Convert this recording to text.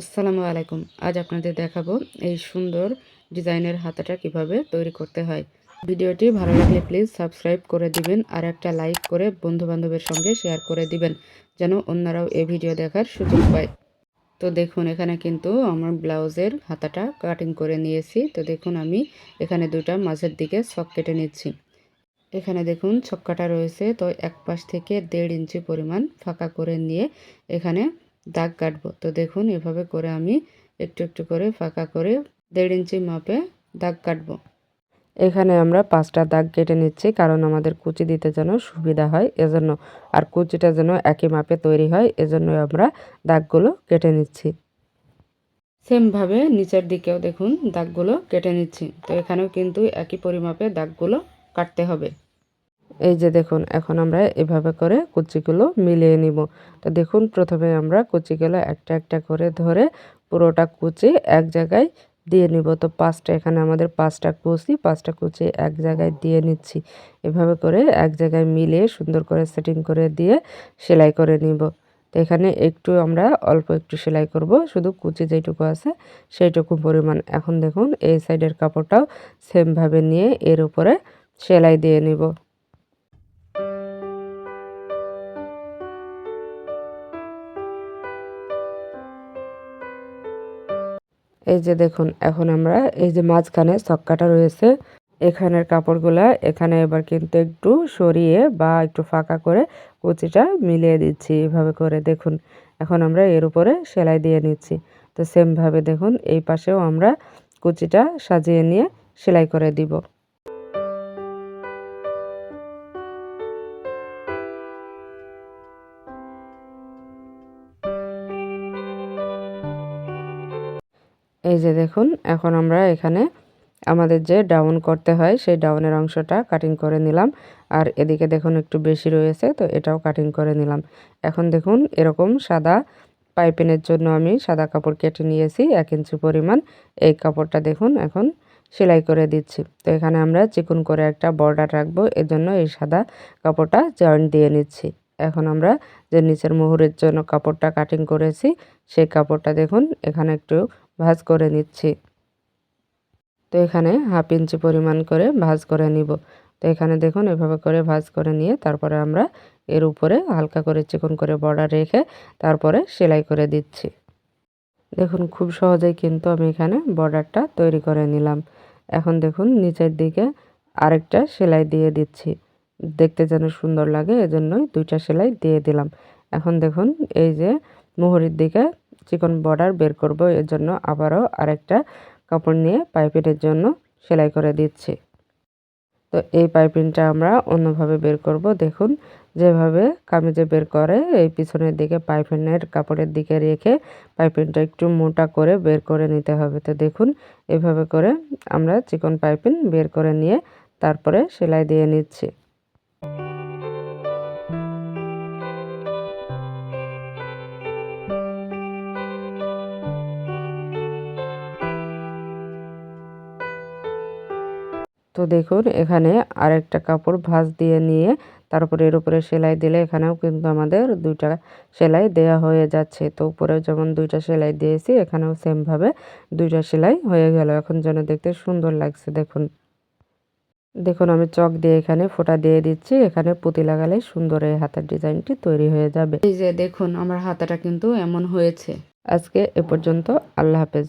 আসসালামু আলাইকুম। আজ আপনাদের দেখাবো এই সুন্দর ডিজাইনের হাতাটা কীভাবে তৈরি করতে হয়। ভিডিওটি ভালো লাগলে প্লিজ সাবস্ক্রাইব করে দিবেন আর একটা লাইক করে বন্ধু বান্ধবের সঙ্গে শেয়ার করে দিবেন, যেন অন্যরাও এই ভিডিও দেখার সুযোগ পায়। তো দেখুন, এখানে কিন্তু আমার ব্লাউজের হাতাটা কাটিং করে নিয়েছি। তো দেখুন, আমি এখানে দুটা মাঝের দিকে ছক কেটে নিচ্ছি। এখানে দেখুন, ছক্কাটা রয়েছে। তো এক পাশ থেকে দেড় ইঞ্চি পরিমাণ ফাঁকা করে নিয়ে এখানে দাগ কাটবো। তো দেখুন, এভাবে করে আমি একটু একটু করে ফাঁকা করে দেড় ইঞ্চি মাপে দাগ কাটবো। এখানে আমরা পাঁচটা দাগ কেটে নিচ্ছি, কারণ আমাদের কুচি দিতে যেন সুবিধা হয় এজন্য। আর কুচিটা যেন একই মাপে তৈরি হয়, এজন্য আমরা দাগগুলো কেটে নিচ্ছি। সেমভাবে নিচের দিকেও দেখুন, দাগগুলো কেটে নিচ্ছি। তো এখানেও কিন্তু একই পরিমাপে দাগগুলো কাটতে হবে। এই যে দেখুন, এখন আমরা এভাবে করে কুচিগুলো মিলিয়ে নিব। তো দেখুন, প্রথমে আমরা কুচিগুলো একটা একটা করে ধরে পুরোটা কুচি এক জায়গায় দিয়ে নিব। তো পাঁচটা, এখানে আমাদের পাঁচটা কুচি পাঁচটা কুচি এক জায়গায় দিয়ে নিচ্ছি। এভাবে করে এক জায়গায় মিলিয়ে সুন্দর করে সেটিং করে দিয়ে সেলাই করে নিব। তো এখানে একটু আমরা অল্প একটু সেলাই করব, শুধু কুচি যেটুকু আছে সেইটুকু পরিমাণ। এখন দেখুন, এই সাইডের কাপড়টাও সেমভাবে নিয়ে এর উপরে সেলাই দিয়ে নিব। এই যে দেখুন, এখন আমরা এই যে মাঝখানে ছক্কাটা রয়েছে, এখানের কাপড়গুলা এখানে এবার কিন্তু একটু সরিয়ে বা একটু ফাঁকা করে কুচিটা মিলিয়ে দিচ্ছি, এভাবে করে দেখুন। এখন আমরা এর উপরে সেলাই দিয়ে নিচ্ছি। তো সেমভাবে দেখুন, এই পাশেও আমরা কুচিটা সাজিয়ে নিয়ে সেলাই করে দিব। এই যে দেখুন, এখন আমরা এখানে আমাদের যে ডাউন করতে হয়, সেই ডাউনের অংশটা কাটিং করে নিলাম। আর এদিকে দেখুন একটু বেশি রয়েছে, তো এটাও কাটিং করে নিলাম। এখন দেখুন, এরকম সাদা পাইপিনের জন্য আমি সাদা কাপড় কেটে নিয়েছি, এক ইঞ্চি পরিমাণ। এই কাপড়টা দেখুন, এখন সেলাই করে দিচ্ছি। তো এখানে আমরা চিকুন করে একটা বর্ডার রাখব, এজন্য এই সাদা কাপড়টা জয়েন্ট দিয়ে নিচ্ছি। এখন আমরা যে নিচের মোহরের জন্য কাপড়টা কাটিং করেছি, সেই কাপড়টা দেখুন, এখানে একটু ভাজ করে নিচ্ছি। তো এখানে হাফ ইঞ্চি পরিমাণ করে ভাজ করে নিব। তো এখানে দেখুন, এভাবে করে ভাজ করে নিয়ে তারপরে আমরা এর উপরে হালকা করে চিকন করে বর্ডার রেখে তারপরে সেলাই করে দিচ্ছি। দেখুন, খুব সহজেই কিন্তু আমি এখানে বর্ডারটা তৈরি করে নিলাম। এখন দেখুন, নিচের দিকে আরেকটা সেলাই দিয়ে দিচ্ছি। দেখতে যেন সুন্দর লাগে, এজন্যই দুইটা সেলাই দিয়ে দিলাম। এখন দেখুন, এই যে মোহরির দিকে চিকন বর্ডার বের করব এর জন্য আবারও আরেকটা কাপড় নিয়ে পাইপিনের জন্য সেলাই করে দিচ্ছি। তো এই পাইপিংটা আমরা অন্যভাবে বের করব, দেখুন যেভাবে কামিজে বের করে, এই পিছনের দিকে পাইপিনের কাপড়ের দিকে রেখে পাইপিংটা একটু মোটা করে বের করে নিতে হবে। তো দেখুন এভাবে করে আমরা চিকন পাইপিং বের করে নিয়ে তারপরে সেলাই দিয়ে নিচ্ছি। তো দেখুন এখানে আরেকটা কাপড় ভাঁজ দিয়ে নিয়ে তারপরে এর উপরে সেলাই দিলে এখানেও কিন্তু আমাদের দুইটা সেলাই দেয়া হয়ে যাচ্ছে। তো উপরেও যেমন দুইটা সেলাই দিয়েছি এখানেও সেমভাবে দুইটা সেলাই হয়ে গেল। এখন যেন দেখতে সুন্দর লাগছে দেখুন। দেখুন আমি চক দিয়ে এখানে ফোটা দিয়ে দিচ্ছি। এখানে পুঁতি লাগালে সুন্দর এই হাতের ডিজাইনটি তৈরি হয়ে যাবে। এই যে দেখুন আমার হাতাটা কিন্তু এমন হয়েছে। আজকে এ পর্যন্ত আল্লাহ হাফেজ।